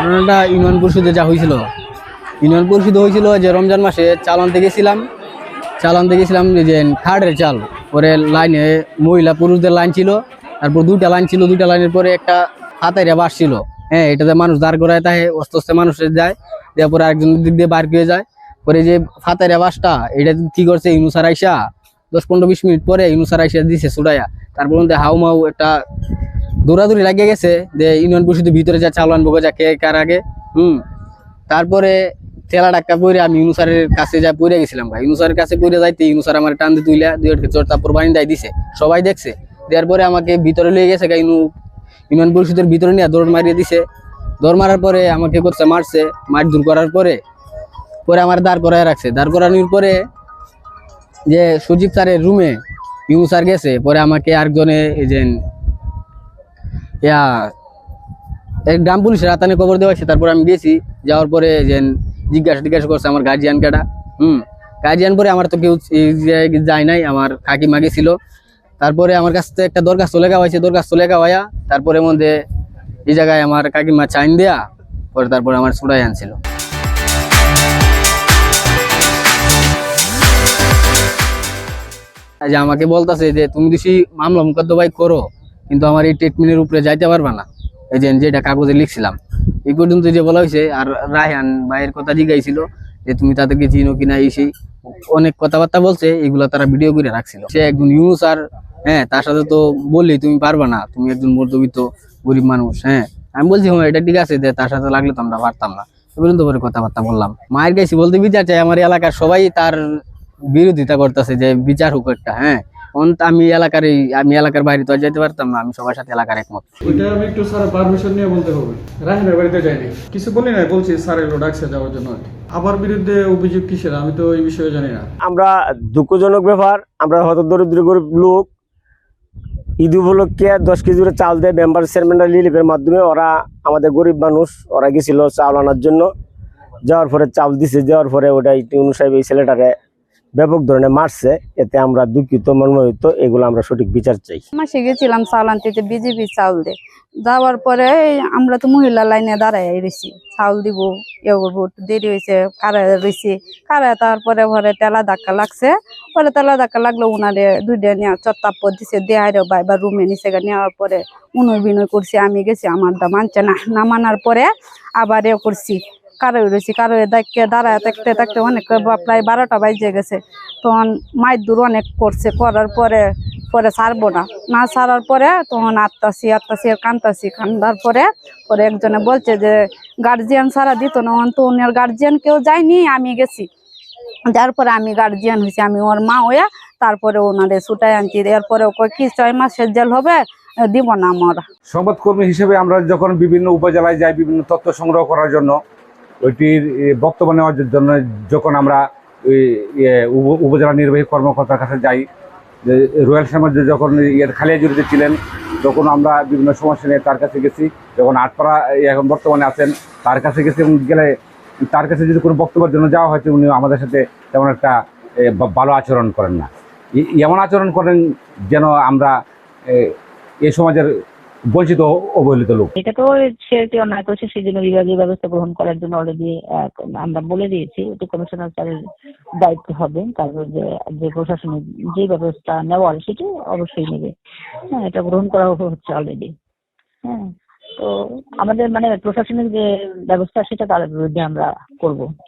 ঘটনাটা ইউনিয়ন পরিষদে যা হয়েছিল, ইউনিয়ন পরিষদে হয়েছিল যে রমজান মাসে চাল আনতে গেছিলাম। চাল আনতে গেছিলাম যে থার্ডের চাল, পরে লাইনে মহিলা পুরুষদের লাইন ছিল, তারপর দুইটা লাইন ছিল, দুইটা লাইনের পরে একটা হাতাইরা বাস ছিল। হ্যাঁ এটাতে মানুষ দাঁড় করায় তাহে আস্তে আস্তে মানুষ যায়, দেওয়ার পরে একজন দিক দিয়ে বার করে যায়। পরে যে ফাতাইরা বাসটা, এটা কি করছে ইনুসার আইসা দশ পনেরো বিশ মিনিট পরে ইনুসার আইসা দিছে সুডাইয়া তারপর হাউ মাউ একটা দৌড়াদৌড়ি লাগিয়ে গেছে যে ইউনিয়ন পরিষদের ভিতরে যা চাল আনব, যা কে কার আগে, হুম? তারপরে তেলা ডাক্কা পরে আমি ইউনুসারের কাছে যা পড়ে গেছিলাম ভাই। ইউনুসারের কাছে পড়ে যাইতে ইউনুসার আমার টান দিয়ে তুইলা, দুই চোর তারপর বানি দেয় দিছে। সবাই দেখছে। দেওয়ার পরে আমাকে ভিতরে লিয়ে গেছে ইনু ইউনিয়ন পরিষদের ভিতরে নিয়ে দৌড় মারিয়ে দিছে। দৌড় মারার পরে আমাকে করছে মারছে। মার দূর করার পরে পরে আমার দাঁড় করায় রাখছে। দাঁড় করানোর পরে যে সুজিত স্যারের রুমে ইউনু স্যার গেছে, পরে আমাকে আরেকজনে যে ইয়া, এক গ্রাম পুলিশের হাতানে খবর দেওয়া হয়েছে, তারপর আমি গেছি, যাওয়ার পরে যে জিজ্ঞাসা জিজ্ঞাসা করছে আমার গার্জিয়ান কেটা হুম গার্জিয়ান পরে আমার তো কেউ যায় নাই, আমার কাকিমা গেছিল তারপরে আমার কাছ থেকে একটা দরখাস্ত লেখা হয়েছে, দরখাস্ত লেখা হইয়া তারপরে মধ্যে এই জায়গায় আমার কাকিমা চাইন দেয়া, পরে তারপরে আমার ছুটাই আনছিল। যে আমাকে বলতাছে যে, তুমি বেশি মামলা মুকদ্দমাই করো কিন্তু আমার এই ট্রিটমেন্টের উপরে যাইতে পারবে না। এই যে যেটা কাগজে লিখছিলাম। এই পর্যন্ত যে বলা হয়েছে, আর রায়হান ভাইয়ের কথা জিজ্ঞাইছিল যে তুমি তাদেরকে চিনো কিনা, এই অনেক কথাবার্তা বলছে, এগুলো তারা ভিডিও করে রাখছিল। সে একজন ইউনুস আর হ্যাঁ তার সাথে তো বললি তুমি পারবা না, তুমি একজন মধ্যবিত্ত, গরিব মানুষ হ্যাঁ। আমি বলছি হ্যাঁ এটা ঠিক আছে যে তার সাথে লাগলে তো আমরা পারতাম না। পর্যন্ত করে কথাবার্তা বললাম। মায়ের কাছে বলতে বিচার চাই, আমার এলাকার সবাই তার বিরোধিতা করতেছে যে বিচার হোক একটা হ্যাঁ। আমি এলাকার আমি এলাকার বাইরে তো যেতে পারতাম না আমি সবার সাথে এলাকার একমত। ওইটা আমি একটু স্যার পারমিশন নিয়ে বলতে হবে। রাহিনের বাড়িতে যাইনি। কিছু বলি না বলছি স্যার এগুলো ডাকছে যাওয়ার জন্য। আমার বিরুদ্ধে অভিযোগ কিসের? আমি তো এই বিষয়ে জানি না। আমরা দুঃখজনক ব্যাপার আমরা হয়তো দরিদ্র গরিব লোক। ঈদ উপলক্ষে দশ কেজি করে চাল দেয় মেম্বার চেয়ারম্যানরা রিলিফের মাধ্যমে। ওরা আমাদের গরিব মানুষ ওরা গেছিল চাল আনার জন্য। যাওয়ার পরে চাল দিছে যাওয়ার পরে ওটা ইউনু সাহেব এই ছেলেটাকে ব্যাপক ধরনের মারছে, এতে আমরা দুঃখিত, মর্মাহিত, এগুলো আমরা সঠিক বিচার চাই। মাসে গেছিলাম আনতে বিজেপি চাউল দে। যাওয়ার পরে আমরা তো মহিলা লাইনে দাঁড়াই রয়েছি চাউল দিব ইয়ে করব দেরি হয়েছে কারা রয়েছি কারা তারপরে পরে তেলা ধাক্কা লাগছে। পরে তেলা ধাক্কা লাগল, উনারে দুইটা নিয়ে চত্তাপ্প দিছে দেহারে বা এবার রুমে নিচে নেওয়ার পরে উনয় বিনয় করছি, আমি গেছি আমার দা মানছে না। না মানার পরে আবার এ করছি। কারও রয়েছি কারও দেখে দাঁড়ায় থাকতে থাকতে অনেক প্রায় বারোটা বাজে গেছে। তখন মায়ের দূর অনেক করছে, করার পরে পরে ছাড়বো না। না ছাড়ার পরে তখন আত্মাসি আত্মাসি আর কান্তাসি কান্দার পরে পরে একজনে বলছে যে গার্জিয়ান ছাড়া দিত না তো উনার গার্জিয়ান কেউ যায়নি, আমি গেছি। যার পরে আমি গার্জিয়ান হয়েছি, আমি ওর মা হইয়া তারপরে ওনারে ছুটাই আনছি। এরপরে কি, ছয় মাসের জেল হবে? দিব না আমরা। সংবাদকর্মী হিসেবে আমরা যখন বিভিন্ন উপজেলায় যাই, বিভিন্ন তথ্য সংগ্রহ করার জন্য ওইটির বক্তব্য নেওয়ার জন্য যখন আমরা উপজেলা নির্বাহী কর্মকর্তার কাছে যাই রয়্যাল সাম্রাজ্য যখন ইয়ের খালিয়াজুরিতে ছিলেন, তখন আমরা বিভিন্ন সমস্যা নিয়ে তার কাছে গেছি। যখন আটপাড়া এখন বর্তমানে আছেন, তার কাছে গেছি এবং গেলে তার কাছে যদি কোনো বক্তব্যের জন্য যাওয়া হয়তো উনি আমাদের সাথে তেমন একটা ভালো আচরণ করেন না। এমন আচরণ করেন যেন আমরা এই সমাজের বঞ্চিত অবহেলিত লোক। এটা তো একটি অন্যায় করছে সেই জন্য বিভাগীয় ব্যবস্থা গ্রহণ করার জন্য অলরেডি আমরা বলে দিয়েছি, এটি কমিশনার স্যারের দায়িত্ব হবে তারপর যে যে প্রশাসনিক যে ব্যবস্থা নেওয়ার, সেটি অবশ্যই নেবে। হ্যাঁ এটা গ্রহণ করা হচ্ছে অলরেডি হ্যাঁ তো আমাদের মানে প্রশাসনিক যে ব্যবস্থা, সেটা তার বিরুদ্ধে আমরা করব।